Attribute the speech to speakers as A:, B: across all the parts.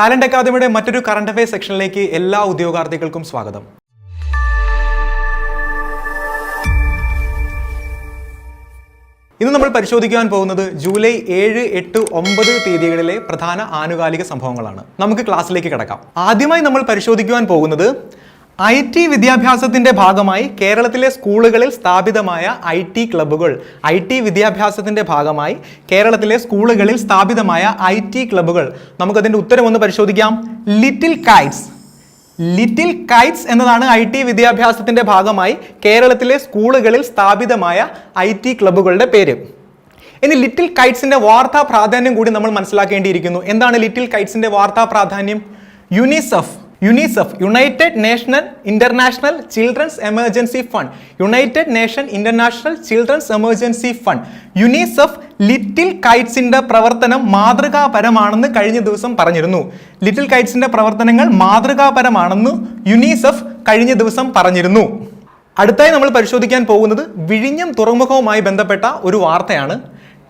A: Talent അക്കാദമിയുടെ മറ്റൊരു current affair സെക്ഷനിലേക്ക് എല്ലാ ഉദ്യോഗാർത്ഥികൾക്കും സ്വാഗതം. ഇന്ന് നമ്മൾ പരിശോധിക്കാൻ പോകുന്നത് ജൂലൈ ഏഴ് എട്ട് ഒമ്പത് തീയതികളിലെ പ്രധാന ആനുകാലിക സംഭവങ്ങളാണ്. നമുക്ക് ക്ലാസ്സിലേക്ക് കിടക്കാം. ആദ്യമായി നമ്മൾ പരിശോധിക്കുവാൻ പോകുന്നത് ഐ ടി വിദ്യാഭ്യാസത്തിന്റെ ഭാഗമായി കേരളത്തിലെ സ്കൂളുകളിൽ സ്ഥാപിതമായ ഐ ടി ക്ലബ്ബുകൾ. ഐ ടി വിദ്യാഭ്യാസത്തിന്റെ ഭാഗമായി കേരളത്തിലെ സ്കൂളുകളിൽ സ്ഥാപിതമായ ഐ ടി ക്ലബ്ബുകൾ. നമുക്കതിന്റെ ഉത്തരം ഒന്ന് പരിശോധിക്കാം. ലിറ്റിൽ കൈറ്റ്സ് ലിറ്റിൽ കൈറ്റ്സ് എന്നതാണ് ഐ ടി വിദ്യാഭ്യാസത്തിന്റെ ഭാഗമായി കേരളത്തിലെ സ്കൂളുകളിൽ സ്ഥാപിതമായ ഐ ടി ക്ലബ്ബുകളുടെ പേര്. ഇനി ലിറ്റിൽ കൈറ്റ്സിന്റെ വാർത്താ പ്രാധാന്യം കൂടി നമ്മൾ മനസ്സിലാക്കേണ്ടിയിരിക്കുന്നു. എന്താണ് ലിറ്റിൽ കൈറ്റ്സിന്റെ വാർത്താ പ്രാധാന്യം? UNICEF UNICEF united national international children's emergency fund united nation international children's emergency fund UNICEF little കൈറ്റ്സിന്റെ പ്രവർത്തനം മാതൃകാപരമാണെന്ന് കഴിഞ്ഞ ദിവസം പറഞ്ഞിരുന്നു. ലിറ്റിൽ കൈറ്റ്സിന്റെ പ്രവർത്തനങ്ങൾ മാതൃകാപരമാണെന്ന് യുനിസെഫ് കഴിഞ്ഞ ദിവസം പറഞ്ഞിരുന്നു. അടുത്തായി നമ്മൾ പരിശോധിക്കാൻ പോകുന്നത് വിഴിഞ്ഞം തുറമുഖവുമായി ബന്ധപ്പെട്ട ഒരു വാർത്തയാണ്.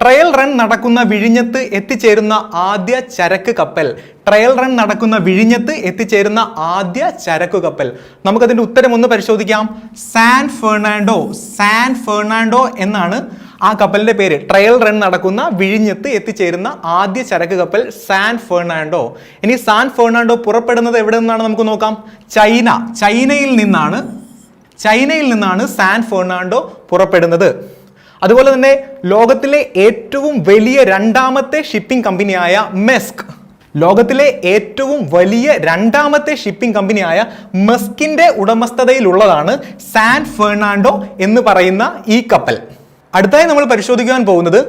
A: ട്രയൽ റൺ നടക്കുന്ന വിഴിഞ്ഞത്ത് എത്തിച്ചേരുന്ന ആദ്യ ചരക്ക് കപ്പൽ. ട്രയൽ റൺ നടക്കുന്ന വിഴിഞ്ഞത്ത് എത്തിച്ചേരുന്ന ആദ്യ ചരക്ക് കപ്പൽ. നമുക്കതിന്റെ ഉത്തരം ഒന്ന് പരിശോധിക്കാം. സാൻ ഫെർണാണ്ടോ സാൻ ഫെർണാണ്ടോ എന്നാണ് ആ കപ്പലിന്റെ പേര്. ട്രയൽ റൺ നടക്കുന്ന വിഴിഞ്ഞത്ത് എത്തിച്ചേരുന്ന ആദ്യ ചരക്ക് കപ്പൽ സാൻ ഫെർണാണ്ടോ ഇനി സാൻ ഫെർണാണ്ടോ പുറപ്പെടുന്നത് എവിടെ നിന്നാണ് നമുക്ക് നോക്കാം? ചൈന. ചൈനയിൽ നിന്നാണ്. ചൈനയിൽ നിന്നാണ് സാൻ ഫെർണാണ്ടോ പുറപ്പെടുന്നത്. അതുപോലെ തന്നെ ലോകത്തിലെ ഏറ്റവും വലിയ രണ്ടാമത്തെ ഷിപ്പിംഗ് കമ്പനിയായ മെസ്ക് ലോകത്തിലെ ഏറ്റവും വലിയ രണ്ടാമത്തെ ഷിപ്പിംഗ് കമ്പനിയായ മെസ്കിന്റെ ഉടമസ്ഥതയിലുള്ളതാണ് സാൻ ഫെർണാണ്ടോ എന്ന് പറയുന്ന ഈ കപ്പൽ. അടുത്തായി നമ്മൾ പരിശോധിക്കാൻ പോകുന്നത്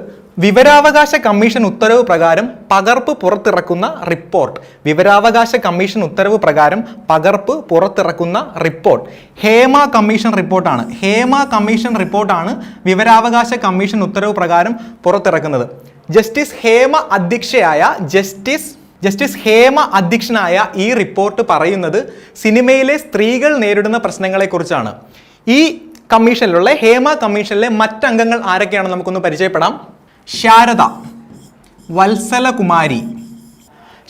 A: വിവരാവകാശ കമ്മീഷൻ ഉത്തരവ് പ്രകാരം പകർപ്പ് പുറത്തിറക്കുന്ന റിപ്പോർട്ട്. വിവരാവകാശ കമ്മീഷൻ ഉത്തരവ് പ്രകാരം പകർപ്പ് പുറത്തിറക്കുന്ന റിപ്പോർട്ട്. ഹേമ കമ്മീഷൻ റിപ്പോർട്ടാണ്. ഹേമ കമ്മീഷൻ റിപ്പോർട്ടാണ് വിവരാവകാശ കമ്മീഷൻ ഉത്തരവ് പ്രകാരം പുറത്തിറക്കുന്നത്. ജസ്റ്റിസ് ഹേമ അധ്യക്ഷയായ ജസ്റ്റിസ് ജസ്റ്റിസ് ഹേമ അധ്യക്ഷനായ ഈ റിപ്പോർട്ട് പറയുന്നത് സിനിമയിലെ സ്ത്രീകൾ നേരിടുന്ന പ്രശ്നങ്ങളെക്കുറിച്ചാണ്. ഈ കമ്മീഷനിലുള്ള ഹേമ കമ്മീഷനിലെ മറ്റംഗങ്ങൾ ആരൊക്കെയാണെന്ന് നമുക്കൊന്ന് പരിചയപ്പെടാം. ശാരദ വത്സലകുമാരി.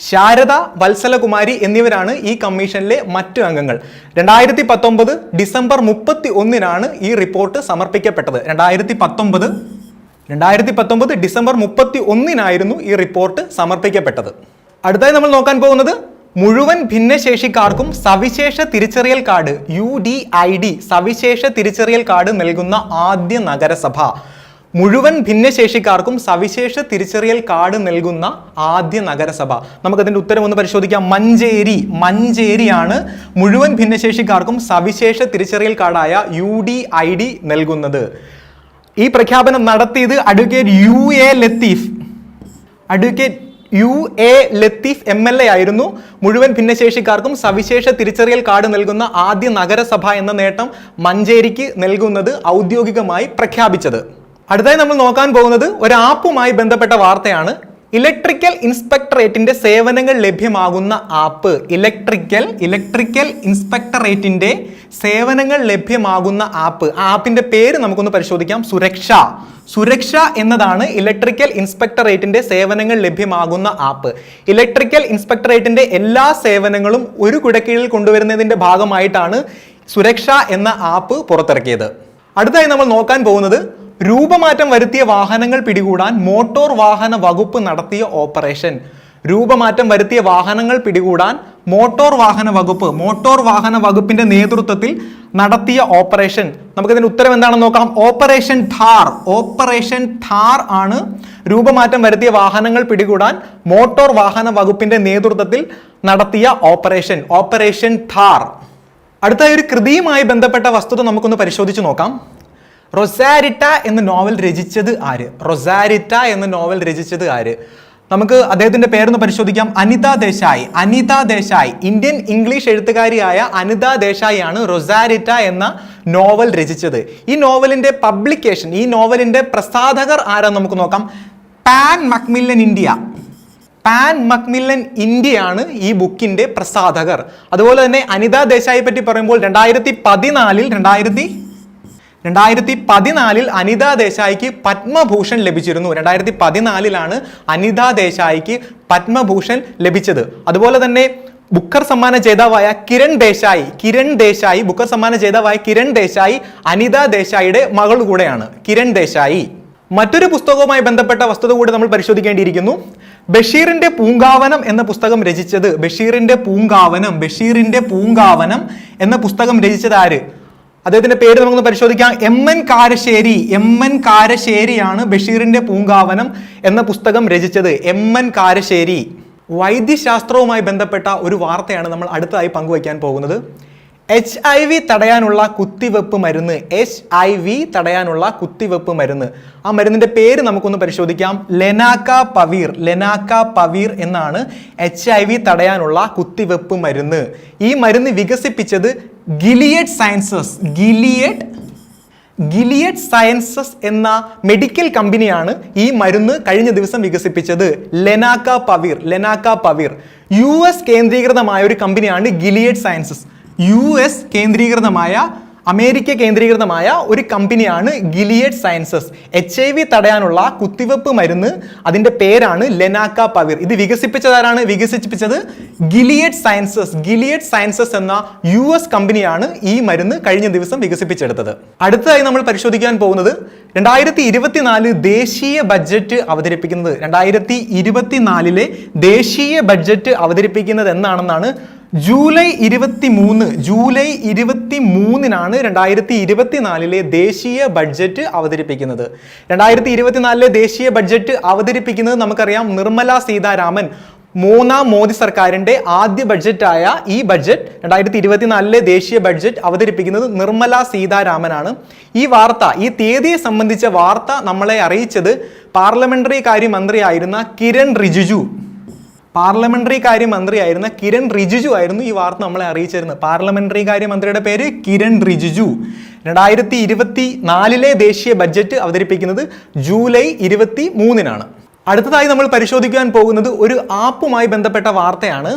A: ശാരദ വത്സലകുമാരി എന്നിവരാണ് ഈ കമ്മീഷനിലെ മറ്റു അംഗങ്ങൾ. രണ്ടായിരത്തി പത്തൊമ്പത് ഡിസംബർ മുപ്പത്തി ഒന്നിനാണ് ഈ റിപ്പോർട്ട് സമർപ്പിക്കപ്പെട്ടത്. രണ്ടായിരത്തി പത്തൊമ്പത് രണ്ടായിരത്തി പത്തൊമ്പത് ഡിസംബർ മുപ്പത്തി ഒന്നിനായിരുന്നു ഈ റിപ്പോർട്ട് സമർപ്പിക്കപ്പെട്ടത്. അടുത്തായി നമ്മൾ നോക്കാൻ പോകുന്നത് മുഴുവൻ ഭിന്നശേഷിക്കാർക്കും സവിശേഷ തിരിച്ചറിയൽ card U D I D സവിശേഷ തിരിച്ചറിയൽ കാർഡ് നൽകുന്ന ആദ്യ നഗരസഭ. മുഴുവൻ ഭിന്നശേഷിക്കാർക്കും സവിശേഷ തിരിച്ചറിയൽ കാർഡ് നൽകുന്ന ആദ്യ നഗരസഭ. നമുക്കതിന്റെ ഉത്തരം ഒന്ന് പരിശോധിക്കാം. മഞ്ചേരി. മഞ്ചേരിയാണ് മുഴുവൻ ഭിന്നശേഷിക്കാർക്കും സവിശേഷ തിരിച്ചറിയൽ കാർഡായ യു ഡി ഐ ഡി നൽകുന്നത്. ഈ പ്രഖ്യാപനം നടത്തിയത് advocate U A Latheef. Advocate U A Latheef M L A ആയിരുന്നു. മുഴുവൻ ഭിന്നശേഷിക്കാർക്കും സവിശേഷ തിരിച്ചറിയൽ കാർഡ് നൽകുന്ന ആദ്യ നഗരസഭ എന്ന നേട്ടം മഞ്ചേരിക്ക് നൽകുന്നത് ഔദ്യോഗികമായി പ്രഖ്യാപിച്ചത്. അടുത്തായി നമ്മൾ നോക്കാൻ പോകുന്നത് ഒരു ആപ്പുമായി ബന്ധപ്പെട്ട വാർത്തയാണ്. ഇലക്ട്രിക്കൽ ഇൻസ്പെക്ടറേറ്റിന്റെ സേവനങ്ങൾ ലഭ്യമാകുന്ന ആപ്പ്. ഇലക്ട്രിക്കൽ ഇലക്ട്രിക്കൽ ഇൻസ്പെക്ടറേറ്റിന്റെ സേവനങ്ങൾ ലഭ്യമാകുന്ന ആപ്പ്. ആ ആപ്പിന്റെ പേര് നമുക്കൊന്ന് പരിശോധിക്കാം. സുരക്ഷ. സുരക്ഷ എന്നതാണ് ഇലക്ട്രിക്കൽ ഇൻസ്പെക്ടറേറ്റിന്റെ സേവനങ്ങൾ ലഭ്യമാകുന്ന ആപ്പ്. ഇലക്ട്രിക്കൽ ഇൻസ്പെക്ടറേറ്റിന്റെ എല്ലാ സേവനങ്ങളും ഒരു കുടക്കീഴിൽ കൊണ്ടുവരുന്നതിന്റെ ഭാഗമായിട്ടാണ് സുരക്ഷ എന്ന ആപ്പ് പുറത്തിറക്കിയത്. അടുത്തായി നമ്മൾ നോക്കാൻ പോകുന്നത് രൂപമാറ്റം വരുത്തിയ വാഹനങ്ങൾ പിടികൂടാൻ മോട്ടോർ വാഹന വകുപ്പ് നടത്തിയ ഓപ്പറേഷൻ. രൂപമാറ്റം വരുത്തിയ വാഹനങ്ങൾ പിടികൂടാൻ മോട്ടോർ വാഹന വകുപ്പ് മോട്ടോർ വാഹന വകുപ്പിന്റെ നേതൃത്വത്തിൽ നടത്തിയ ഓപ്പറേഷൻ. നമുക്കിതിന് ഉത്തരം എന്താണെന്ന് നോക്കാം. ഓപ്പറേഷൻ ധാർ ഓപ്പറേഷൻ ധാർ ആണ് രൂപമാറ്റം വരുത്തിയ വാഹനങ്ങൾ പിടികൂടാൻ മോട്ടോർ വാഹന വകുപ്പിന്റെ നേതൃത്വത്തിൽ നടത്തിയ ഓപ്പറേഷൻ. ഓപ്പറേഷൻ ധാർ അടുത്ത ഒരു കൃതിയുമായി ബന്ധപ്പെട്ട വസ്തുത നമുക്കൊന്ന് പരിശോധിച്ച് നോക്കാം. റൊസാരിറ്റ എന്ന നോവൽ രചിച്ചത് ആര്? റൊസാരിറ്റ എന്ന നോവൽ രചിച്ചത് ആര്? നമുക്ക് അദ്ദേഹത്തിന്റെ പേരൊന്ന് പരിശോധിക്കാം. അനിത ദേശായി. അനിത ദേശായി. ഇന്ത്യൻ ഇംഗ്ലീഷ് എഴുത്തുകാരിയായ അനിത ദേശായി ആണ് റൊസാരിറ്റ എന്ന നോവൽ രചിച്ചത്. ഈ നോവലിന്റെ പബ്ലിക്കേഷൻ ഈ നോവലിന്റെ പ്രസാധകർ ആരാന്ന് നമുക്ക് നോക്കാം. Pan Macmillan India. Pan Macmillan ഇന്ത്യയാണ് ഈ ബുക്കിന്റെ പ്രസാധകർ. അതുപോലെ തന്നെ അനിത ദേശായി പറ്റി പറയുമ്പോൾ രണ്ടായിരത്തി പതിനാലിൽ രണ്ടായിരത്തി രണ്ടായിരത്തി പതിനാലിൽ അനിത ദേശായിക്ക് പത്മഭൂഷൺ ലഭിച്ചിരുന്നു. രണ്ടായിരത്തി പതിനാലിലാണ് അനിത ദേശായിക്ക് പത്മഭൂഷൺ ലഭിച്ചത്. അതുപോലെ തന്നെ ബുക്കർ സമ്മാന ജേതാവായ കിരൺ ദേശായി കിരൺ ദേശായി ബുക്കർ സമ്മാന ജേതാവായ കിരൺ ദേശായി അനിത ദേശായിയുടെ മകൾ കൂടെയാണ്. കിരൺ ദേശായി. മറ്റൊരു പുസ്തകവുമായി ബന്ധപ്പെട്ട വസ്തുത കൂടി നമ്മൾ പരിശോധിക്കേണ്ടിയിരിക്കുന്നു. ബഷീറിന്റെ പൂങ്കാവനം എന്ന പുസ്തകം രചിച്ചത് ബഷീറിന്റെ പൂങ്കാവനം ബഷീറിന്റെ പൂങ്കാവനം എന്ന പുസ്തകം രചിച്ചത് ആര്? അദ്ദേഹത്തിന്റെ പേര് നമുക്കൊന്ന് പരിശോധിക്കാം. M N Karassery M N കാരശ്ശേരിയാണ് ബഷീറിന്റെ പൂങ്കാവനം എന്ന പുസ്തകം രചിച്ചത്. M N Karassery. വൈദ്യശാസ്ത്രവുമായി ബന്ധപ്പെട്ട ഒരു വാർത്തയാണ് നമ്മൾ അടുത്തതായി പങ്കുവയ്ക്കാൻ പോകുന്നത്. എച്ച് ഐ വി തടയാനുള്ള കുത്തിവെപ്പ് മരുന്ന്. എച്ച് ഐ വി തടയാനുള്ള കുത്തിവെപ്പ് മരുന്ന്. ആ മരുന്നിന്റെ പേര് നമുക്കൊന്ന് പരിശോധിക്കാം. ലെനാക്ക പവീർ. ലെനാക്ക പവീർ എന്നാണ് എച്ച് ഐ വി തടയാനുള്ള കുത്തിവെപ്പ് മരുന്ന്. ഈ മരുന്ന് വികസിപ്പിച്ചത് Gilead sciences Gilead Gilead sciences എന്ന മെഡിക്കൽ കമ്പനിയാണ് ഈ മരുന്ന് കഴിഞ്ഞ ദിവസം വികസിപ്പിച്ചത്. ലെനാക്ക പവീർ. ലെനാക്ക പവീർ. യു എസ് കേന്ദ്രീകൃതമായ ഒരു കമ്പനിയാണ് ഗിലിയറ്റ് സയൻസസ് യു എസ് കേന്ദ്രീകൃതമായ അമേരിക്ക കേന്ദ്രീകൃതമായ ഒരു കമ്പനിയാണ് Gilead sciences H I V തടയാനുള്ള കുത്തിവെപ്പ് മരുന്ന് അതിന്റെ പേരാണ് ലെനാക്ക പവിർ ഇത് വികസിപ്പിച്ചതാരാണ്? വികസിപ്പിച്ചത് ഗിലിയഡ് സയൻസസ് ഗിലിയഡ് സയൻസസ് എന്ന യു എസ് കമ്പനിയാണ് ഈ മരുന്ന് കഴിഞ്ഞ ദിവസം വികസിപ്പിച്ചെടുത്തത്. അടുത്തതായി നമ്മൾ പരിശോധിക്കാൻ പോകുന്നത് രണ്ടായിരത്തി ഇരുപത്തിനാല് ദേശീയ ബഡ്ജറ്റ് അവതരിപ്പിക്കുന്നത്. രണ്ടായിരത്തി ഇരുപത്തിനാലിലെ ദേശീയ ബഡ്ജറ്റ് അവതരിപ്പിക്കുന്നത് എന്നാണെന്നാണ് ജൂലൈ ഇരുപത്തി മൂന്ന് ജൂലൈ ഇരുപത്തി മൂന്നിനാണ് രണ്ടായിരത്തി ഇരുപത്തിനാലിലെ ദേശീയ ബഡ്ജറ്റ് അവതരിപ്പിക്കുന്നത്. രണ്ടായിരത്തി ഇരുപത്തിനാലിലെ ദേശീയ ബഡ്ജറ്റ് അവതരിപ്പിക്കുന്നത് നമുക്കറിയാം നിർമ്മല സീതാരാമൻ മൂന്നാം മോദി സർക്കാരിന്റെ ആദ്യ ബഡ്ജറ്റായ ഈ ബഡ്ജറ്റ് രണ്ടായിരത്തി ഇരുപത്തിനാലിലെ ദേശീയ ബഡ്ജറ്റ് അവതരിപ്പിക്കുന്നത് നിർമ്മല സീതാരാമനാണ്. ഈ വാർത്ത ഈ തീയതിയെ സംബന്ധിച്ച വാർത്ത നമ്മളെ അറിയിച്ചത് പാർലമെന്ററി കാര്യമന്ത്രിയായിരുന്ന കിരൺ റിജിജു. പാർലമെന്ററി കാര്യമന്ത്രിയായിരുന്ന കിരൺ റിജിജു ആയിരുന്നു ഈ വാർത്ത നമ്മളെ അറിയിച്ചിരുന്നത്. പാർലമെന്ററി കാര്യമന്ത്രിയുടെ പേര് കിരൺ റിജിജു. രണ്ടായിരത്തി ഇരുപത്തി നാലിലെ ദേശീയ ബഡ്ജറ്റ് അവതരിപ്പിക്കുന്നത് ജൂലൈ ഇരുപത്തി മൂന്നിനാണ് അടുത്തതായി നമ്മൾ പരിശോധിക്കാൻ പോകുന്നത് ഒരു ആപ്പുമായി ബന്ധപ്പെട്ട വാർത്തയാണ്.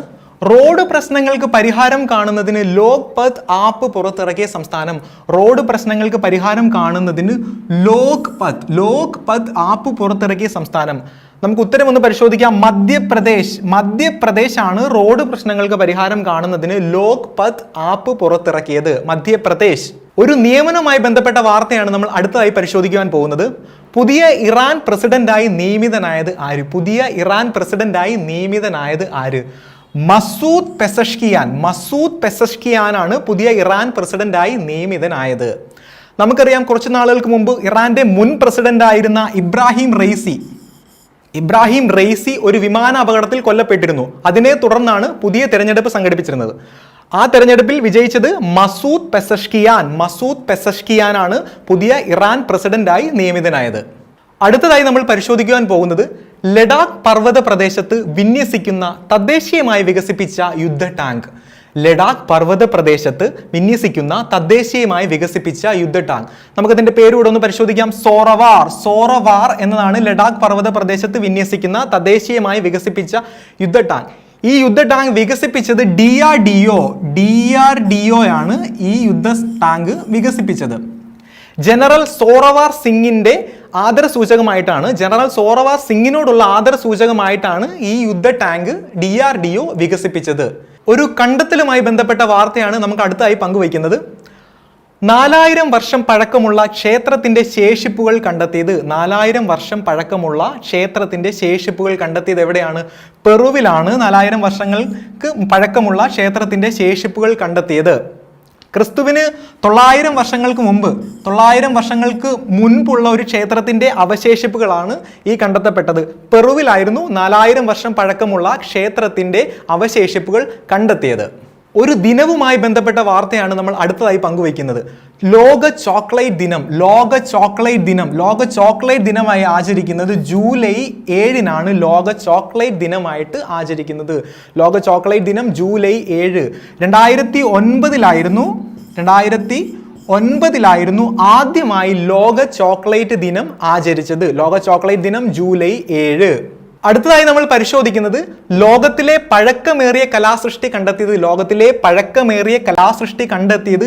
A: റോഡ് പ്രശ്നങ്ങൾക്ക് പരിഹാരം കാണുന്നതിന് ലോക് പത് ആപ്പ് പുറത്തിറക്കിയ സംസ്ഥാനം. റോഡ് പ്രശ്നങ്ങൾക്ക് പരിഹാരം കാണുന്നതിന് ലോക് പത് ലോക് പത് ആപ്പ് പുറത്തിറക്കിയ സംസ്ഥാനം. നമുക്ക് ഉത്തരം ഒന്ന് പരിശോധിക്കാം. മധ്യപ്രദേശ് മധ്യപ്രദേശ് ആണ് റോഡ് പ്രശ്നങ്ങൾക്ക് പരിഹാരം കാണുന്നതിന് ലോക് പത് ആപ്പ് പുറത്തിറക്കിയത്. മധ്യപ്രദേശ്. ഒരു നിയമനവുമായി ബന്ധപ്പെട്ട വാർത്തയാണ് നമ്മൾ അടുത്തതായി പരിശോധിക്കുവാൻ പോകുന്നത്. പുതിയ ഇറാൻ പ്രസിഡന്റായി നിയമിതനായത് ആര്? പുതിയ ഇറാൻ പ്രസിഡന്റായി നിയമിതനായത് ആര്? മസൂദ് പെസഷ്കിയാൻ. മസൂദ് പെസഷ്കിയാനാണ് പുതിയ ഇറാൻ പ്രസിഡന്റായി നിയമിതനായത്. നമുക്കറിയാം കുറച്ച് നാളുകൾക്ക് മുമ്പ് ഇറാന്റെ മുൻ പ്രസിഡന്റ് ആയിരുന്ന ഇബ്രാഹിം റെയ്സി ഇബ്രാഹിം റെയ്സി ഒരു വിമാന അപകടത്തിൽ കൊല്ലപ്പെട്ടിരുന്നു. അതിനെ തുടർന്നാണ് പുതിയ തെരഞ്ഞെടുപ്പ് സംഘടിപ്പിച്ചിരുന്നത്. ആ തെരഞ്ഞെടുപ്പിൽ വിജയിച്ചത് മസൂദ് പെസഷ്കിയാൻ. മസൂദ് പെസഷ്കിയാനാണ് പുതിയ ഇറാൻ പ്രസിഡന്റായി നിയമിതനായത്. അടുത്തതായി നമ്മൾ പരിശോധിക്കുവാൻ പോകുന്നത് ലഡാക്ക് പർവത പ്രദേശത്ത് വിന്യസിക്കുന്ന തദ്ദേശീയമായി വികസിപ്പിച്ച യുദ്ധ ടാങ്ക്. ലഡാക്ക് പർവത പ്രദേശത്ത് വിന്യസിക്കുന്ന തദ്ദേശീയമായി വികസിപ്പിച്ച യുദ്ധ ടാങ്ക് നമുക്കതിന്റെ പേരൂടെ ഒന്ന് പരിശോധിക്കാം. സോറവാർ. സോറവാർ എന്നതാണ് ലഡാക്ക് പർവത പ്രദേശത്ത് വിന്യസിക്കുന്ന തദ്ദേശീയമായി വികസിപ്പിച്ച യുദ്ധ ടാങ്ക് ഈ യുദ്ധ ടാങ്ക് വികസിപ്പിച്ചത് D R D O D R D O ആണ് ഈ യുദ്ധ ടാങ്ക് വികസിപ്പിച്ചത്. ജനറൽ സോറവാർ സിംഗിന്റെ ആദര സൂചകമായിട്ടാണ് ജനറൽ സോറവാർ സിംഗിനോടുള്ള ആദര സൂചകമായിട്ടാണ് ഈ യുദ്ധ tank D R D O വികസിപ്പിച്ചത്. ഒരു കണ്ടെത്തലുമായി ബന്ധപ്പെട്ട വാർത്തയാണ് നമുക്ക് അടുത്തായി പങ്കുവയ്ക്കുന്നത്. നാലായിരം വർഷം പഴക്കമുള്ള ക്ഷേത്രത്തിന്റെ ശേഷിപ്പുകൾ കണ്ടെത്തിയത്. നാലായിരം വർഷം പഴക്കമുള്ള ക്ഷേത്രത്തിന്റെ ശേഷിപ്പുകൾ കണ്ടെത്തിയത് എവിടെയാണ്? പെറുവിലാണ് നാലായിരം വർഷങ്ങൾക്ക് പഴക്കമുള്ള ക്ഷേത്രത്തിന്റെ ശേഷിപ്പുകൾ കണ്ടെത്തിയത്. ക്രിസ്തുവിന് തൊള്ളായിരം വർഷങ്ങൾക്ക് മുമ്പ് തൊള്ളായിരം വർഷങ്ങൾക്ക് മുൻപുള്ള ഒരു ക്ഷേത്രത്തിന്റെ അവശേഷിപ്പുകളാണ് ഈ കണ്ടെത്തപ്പെട്ടത്. പെറുവിലായിരുന്നു നാലായിരം വർഷം പഴക്കമുള്ള ക്ഷേത്രത്തിന്റെ അവശേഷിപ്പുകൾ കണ്ടെത്തിയത്. ഒരു ദിനവുമായി ബന്ധപ്പെട്ട വാർത്തയാണ് നമ്മൾ അടുത്തതായി പങ്കുവയ്ക്കുന്നത്. ലോക ചോക്ലേറ്റ് ദിനം ലോക ചോക്ലേറ്റ് ദിനം ലോക ചോക്ലേറ്റ് ദിനമായി ആചരിക്കുന്നത് ജൂലൈ ഏഴിനാണ് ലോക ചോക്ലേറ്റ് ദിനമായിട്ട് ആചരിക്കുന്നത്. ലോക ചോക്ലേറ്റ് ദിനം ജൂലൈ ഏഴ്. രണ്ടായിരത്തി ഒൻപതിലായിരുന്നു രണ്ടായിരത്തി ഒൻപതിലായിരുന്നു ആദ്യമായി ലോക ചോക്ലേറ്റ് ദിനം ആചരിച്ചത്. ലോക ചോക്ലേറ്റ് ദിനം ജൂലൈ ഏഴ്. അടുത്തതായി നമ്മൾ പരിശോധിക്കുന്നത് ലോകത്തിലെ പഴക്കമേറിയ കലാസൃഷ്ടി കണ്ടെത്തിയത് ലോകത്തിലെ പഴക്കമേറിയ കലാസൃഷ്ടി കണ്ടെത്തിയത്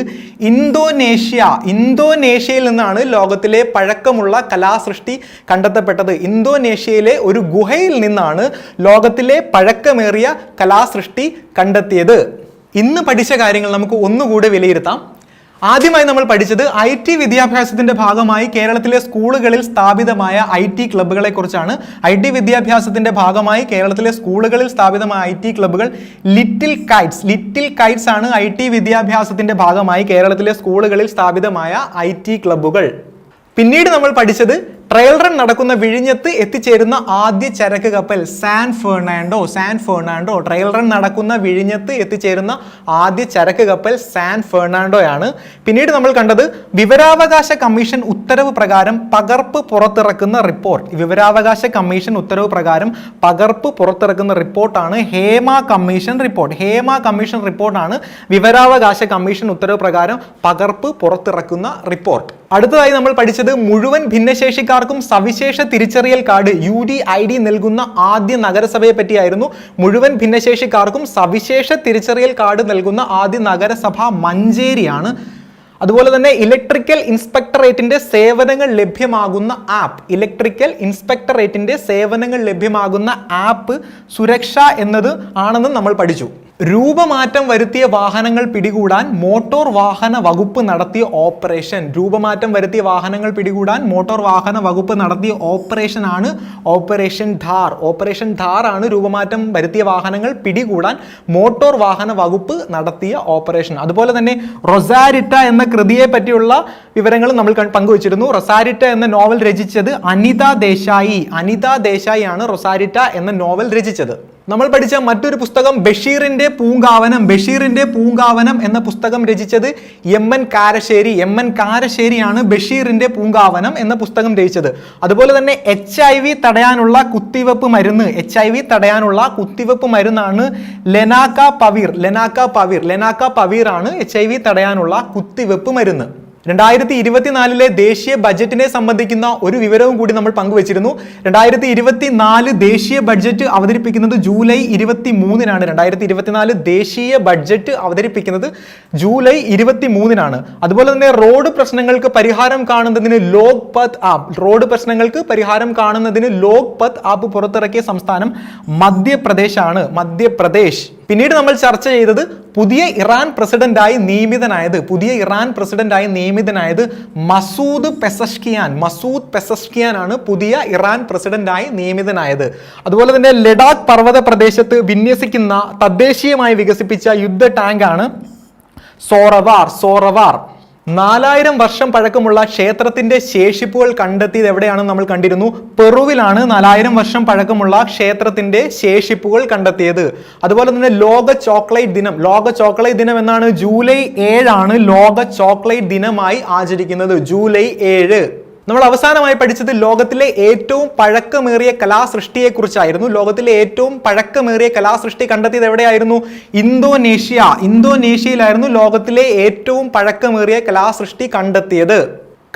A: ഇന്തോനേഷ്യ. ഇന്തോനേഷ്യയിൽ നിന്നാണ് ലോകത്തിലെ പഴക്കമുള്ള കലാസൃഷ്ടി കണ്ടെത്തപ്പെട്ടത്. ഇന്തോനേഷ്യയിലെ ഒരു ഗുഹയിൽ നിന്നാണ് ലോകത്തിലെ പഴക്കമേറിയ കലാസൃഷ്ടി കണ്ടെത്തിയത്. ഇന്ന് പഠിച്ച കാര്യങ്ങൾ നമുക്ക് ഒന്നുകൂടെ വിലയിരുത്താം. ആദ്യമായി നമ്മൾ പഠിച്ചത് ഐ ടി വിദ്യാഭ്യാസത്തിന്റെ ഭാഗമായി കേരളത്തിലെ സ്കൂളുകളിൽ സ്ഥാപിതമായ ഐ ടി ക്ലബ്ബുകളെ കുറിച്ചാണ്. ഐ ടി വിദ്യാഭ്യാസത്തിന്റെ ഭാഗമായി കേരളത്തിലെ സ്കൂളുകളിൽ സ്ഥാപിതമായ ഐ ടി ക്ലബ്ബുകൾ ലിറ്റിൽ കൈറ്റ്സ് ലിറ്റിൽ കൈറ്റ്സ് ആണ് ഐ ടി വിദ്യാഭ്യാസത്തിന്റെ ഭാഗമായി കേരളത്തിലെ സ്കൂളുകളിൽ സ്ഥാപിതമായ ഐ ടി ക്ലബ്ബുകൾ. പിന്നീട് നമ്മൾ പഠിച്ചത് ട്രയൽ റൺ നടക്കുന്ന വിഴിഞ്ഞത്ത് എത്തിച്ചേരുന്ന ആദ്യ ചരക്ക് കപ്പൽ San Fernando San Fernando. Trial run നടക്കുന്ന വിഴിഞ്ഞത്ത് എത്തിച്ചേരുന്ന ആദ്യ ചരക്ക് കപ്പൽ സാൻ ഫെർണാണ്ടോയാണ്. പിന്നീട് നമ്മൾ കണ്ടത് വിവരാവകാശ കമ്മീഷൻ ഉത്തരവ് പ്രകാരം പകർപ്പ് പുറത്തിറക്കുന്ന റിപ്പോർട്ട്. വിവരാവകാശ കമ്മീഷൻ ഉത്തരവ് പ്രകാരം പകർപ്പ് പുറത്തിറക്കുന്ന റിപ്പോർട്ടാണ് Hema commission report. Hema commission റിപ്പോർട്ടാണ് വിവരാവകാശ കമ്മീഷൻ ഉത്തരവ് പ്രകാരം പകർപ്പ് പുറത്തിറക്കുന്ന റിപ്പോർട്ട്. അടുത്തതായി നമ്മൾ പഠിച്ചത് മുഴുവൻ ഭിന്നശേഷിക്കാർക്കും സവിശേഷ തിരിച്ചറിയൽ card U D I D നൽകുന്ന ആദ്യ നഗരസഭയെ പറ്റിയായിരുന്നു മുഴുവൻ ഭിന്നശേഷിക്കാർക്കും സവിശേഷ തിരിച്ചറിയൽ കാർഡ് നൽകുന്ന ആദ്യ നഗരസഭ മഞ്ചേരിയാണ്. അതുപോലെ തന്നെ ഇലക്ട്രിക്കൽ ഇൻസ്പെക്ടറേറ്റിന്റെ സേവനങ്ങൾ ലഭ്യമാകുന്ന ആപ്പ് ഇലക്ട്രിക്കൽ ഇൻസ്പെക്ടറേറ്റിന്റെ സേവനങ്ങൾ ലഭ്യമാകുന്ന ആപ്പ് സുരക്ഷ എന്നത് ആണെന്ന് നമ്മൾ പഠിച്ചു. രൂപമാറ്റം വരുത്തിയ വാഹനങ്ങൾ പിടികൂടാൻ മോട്ടോർ വാഹന വകുപ്പ് നടത്തിയ ഓപ്പറേഷൻ. രൂപമാറ്റം വരുത്തിയ വാഹനങ്ങൾ പിടികൂടാൻ മോട്ടോർ വാഹന വകുപ്പ് നടത്തിയ ഓപ്പറേഷൻ ആണ് ഓപ്പറേഷൻ ധാർ. ഓപ്പറേഷൻ ധാർ ആണ് രൂപമാറ്റം വരുത്തിയ വാഹനങ്ങൾ പിടികൂടാൻ മോട്ടോർ വാഹന വകുപ്പ് നടത്തിയ ഓപ്പറേഷൻ. അതുപോലെ തന്നെ റൊസാരിറ്റ എന്ന കൃതിയെ പറ്റിയുള്ള വിവരങ്ങൾ നമ്മൾ പങ്കുവച്ചിരുന്നു. റൊസാരിറ്റ എന്ന നോവൽ രചിച്ചത് അനിത ദേശായി. അനിത ദേശായി ആണ് റൊസാരിറ്റ എന്ന നോവൽ രചിച്ചത്. നമ്മൾ പഠിച്ച മറ്റൊരു പുസ്തകം ബഷീറിന്റെ പൂങ്കാവനം ബഷീറിന്റെ പൂങ്കാവനം എന്ന പുസ്തകം രചിച്ചത് M N Karassery M N കാരശ്ശേരിയാണ് ബഷീറിന്റെ പൂങ്കാവനം എന്ന പുസ്തകം രചിച്ചത്. അതുപോലെ തന്നെ എച്ച് ഐ വി തടയാനുള്ള കുത്തിവെപ്പ് മരുന്ന് എച്ച് ഐ വി തടയാനുള്ള കുത്തിവെപ്പ് മരുന്നാണ് ലെനാക്ക പവീർ ലെനാക്ക പവീർ ലെനാക്ക പവീർ ആണ് എച്ച് ഐ വി തടയാനുള്ള കുത്തിവെപ്പ് മരുന്ന്. രണ്ടായിരത്തി ഇരുപത്തിനാലിലെ ദേശീയ ബജറ്റിനെ സംബന്ധിക്കുന്ന ഒരു വിവരവും കൂടി നമ്മൾ പങ്കുവച്ചിരുന്നു. രണ്ടായിരത്തി ഇരുപത്തിനാല് ദേശീയ ബഡ്ജറ്റ് അവതരിപ്പിക്കുന്നത് ജൂലൈ ഇരുപത്തി മൂന്നിനാണ് രണ്ടായിരത്തി ഇരുപത്തിനാല് ദേശീയ ബഡ്ജറ്റ് അവതരിപ്പിക്കുന്നത് ജൂലൈ ഇരുപത്തി മൂന്നിനാണ് അതുപോലെ തന്നെ റോഡ് പ്രശ്നങ്ങൾക്ക് പരിഹാരം കാണുന്നതിന് ലോക് പത്ത് ആപ്പ് റോഡ് പ്രശ്നങ്ങൾക്ക് പരിഹാരം കാണുന്നതിന് ലോക് പത്ത് ആപ്പ് പുറത്തിറക്കിയ സംസ്ഥാനം മധ്യപ്രദേശാണ്. മധ്യപ്രദേശ്. പിന്നീട് നമ്മൾ ചർച്ച ചെയ്തത് പുതിയ ഇറാൻ പ്രസിഡന്റായി നിയമിതനായത് പുതിയ ഇറാൻ പ്രസിഡന്റായി നിയമിതനായത് മസൂദ് പെസഷ്കിയാൻ. മസൂദ് പെസഷ്കിയാൻ ആണ് പുതിയ ഇറാൻ പ്രസിഡന്റായി നിയമിതനായത്. അതുപോലെ തന്നെ ലഡാക്ക് പർവത പ്രദേശത്ത് വിന്യസിക്കുന്ന തദ്ദേശീയമായി വികസിപ്പിച്ച യുദ്ധ ടാങ്കാണ് സോറവാർ. സോറവാർ. നാലായിരം വർഷം പഴക്കമുള്ള ക്ഷേത്രത്തിന്റെ ശേഷിപ്പുകൾ കണ്ടെത്തിയത് എവിടെയാണ് നമ്മൾ കണ്ടിരുന്നു? പെറുവിലാണ് നാലായിരം വർഷം പഴക്കമുള്ള ക്ഷേത്രത്തിന്റെ ശേഷിപ്പുകൾ കണ്ടെത്തിയത്. അതുപോലെ തന്നെ ലോക ചോക്ലേറ്റ് ദിനം ലോക ചോക്ലേറ്റ് ദിനം എന്നാണ് ജൂലൈ ഏഴാണ് ലോക ചോക്ലേറ്റ് ദിനമായി ആചരിക്കുന്നത്. ജൂലൈ ഏഴ്. നമ്മൾ അവസാനമായി പഠിച്ചത് ലോകത്തിലെ ഏറ്റവും പഴക്കമേറിയ കലാസൃഷ്ടിയെക്കുറിച്ചായിരുന്നു. ലോകത്തിലെ ഏറ്റവും പഴക്കമേറിയ കലാസൃഷ്ടി കണ്ടെത്തിയത് എവിടെയായിരുന്നു? ഇന്തോനേഷ്യ. ഇന്തോനേഷ്യയിലായിരുന്നു ലോകത്തിലെ ഏറ്റവും പഴക്കമേറിയ കലാസൃഷ്ടി കണ്ടെത്തിയത്.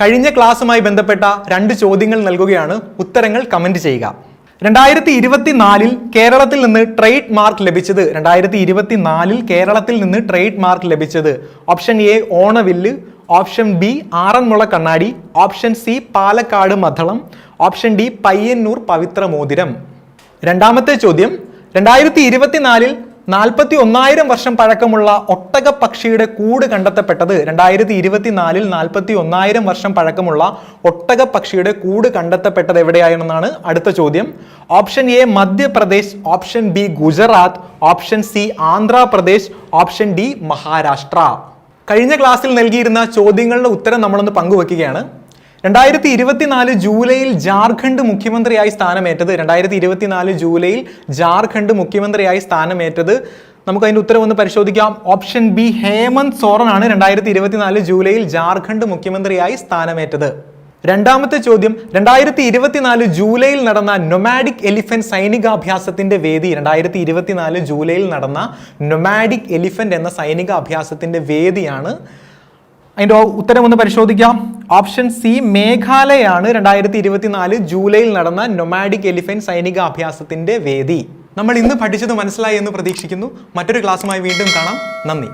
A: കഴിഞ്ഞ ക്ലാസ്സുമായി ബന്ധപ്പെട്ട രണ്ട് ചോദ്യങ്ങൾ നൽകുകയാണ്. ഉത്തരങ്ങൾ കമന്റ് ചെയ്യുക. രണ്ടായിരത്തി ഇരുപത്തിനാലിൽ കേരളത്തിൽ നിന്ന് ട്രേഡ് മാർക്ക് ലഭിച്ചത്. രണ്ടായിരത്തി ഇരുപത്തിനാലിൽ കേരളത്തിൽ നിന്ന് ട്രേഡ് മാർക്ക് ലഭിച്ചത്. Option A Onavillu. Option B Aranmula Kannadi option C Palakkad Maddalam option D Payyannur Pavithra Mothiram. രണ്ടാമത്തെ ചോദ്യം രണ്ടായിരത്തി ഇരുപത്തിനാലിൽ നാൽപ്പത്തി ഒന്നായിരം വർഷം പഴക്കമുള്ള ഒട്ടക പക്ഷിയുടെ കൂട് കണ്ടെത്തപ്പെട്ടത് രണ്ടായിരത്തി ഇരുപത്തിനാലിൽ നാൽപ്പത്തി ഒന്നായിരം വർഷം പഴക്കമുള്ള ഒട്ടക പക്ഷിയുടെ കൂട് കണ്ടെത്തപ്പെട്ടത് എവിടെയാണെന്നാണ് അടുത്ത ചോദ്യം. Option A Madhya Pradesh option B Gujarat option C Andhra Pradesh option D Maharashtra. കഴിഞ്ഞ ക്ലാസ്സിൽ നൽകിയിരുന്ന ചോദ്യങ്ങളുടെ ഉത്തരം നമ്മളൊന്ന് പങ്കുവെക്കുകയാണ്. രണ്ടായിരത്തി ഇരുപത്തിനാല് ജൂലൈയിൽ ജാർഖണ്ഡ് മുഖ്യമന്ത്രിയായി സ്ഥാനമേറ്റത് രണ്ടായിരത്തി ഇരുപത്തിനാല് ജൂലൈയിൽ ജാർഖണ്ഡ് മുഖ്യമന്ത്രിയായി സ്ഥാനമേറ്റത്. നമുക്ക് അതിന്റെ ഉത്തരം ഒന്ന് പരിശോധിക്കാം. ഓപ്ഷൻ ബി ഹേമന്ത് സോറൻ ആണ് രണ്ടായിരത്തി ഇരുപത്തിനാല് ജൂലൈയിൽ ജാർഖണ്ഡ് മുഖ്യമന്ത്രിയായി സ്ഥാനമേറ്റത്. രണ്ടാമത്തെ ചോദ്യം രണ്ടായിരത്തി ഇരുപത്തിനാല് ജൂലൈയിൽ നടന്ന നൊമാഡിക് എലിഫന്റ് സൈനികാഭ്യാസത്തിന്റെ വേദി രണ്ടായിരത്തി ഇരുപത്തിനാല് ജൂലൈയിൽ നടന്ന നൊമാഡിക് എലിഫന്റ് എന്ന സൈനികാഭ്യാസത്തിന്റെ വേദിയാണ്. അതിന്റെ ഉത്തരം ഒന്ന് പരിശോധിക്കാം. ഓപ്ഷൻ സി മേഘാലയാണ് രണ്ടായിരത്തി ഇരുപത്തിനാല് ജൂലൈയിൽ നടന്ന നൊമാഡിക് എലിഫന്റ് സൈനികാഭ്യാസത്തിന്റെ വേദി. നമ്മൾ ഇന്ന് പഠിച്ചത് മനസ്സിലായി എന്ന് പ്രതീക്ഷിക്കുന്നു. മറ്റൊരു ക്ലാസ്സുമായി വീണ്ടും കാണാം. നന്ദി.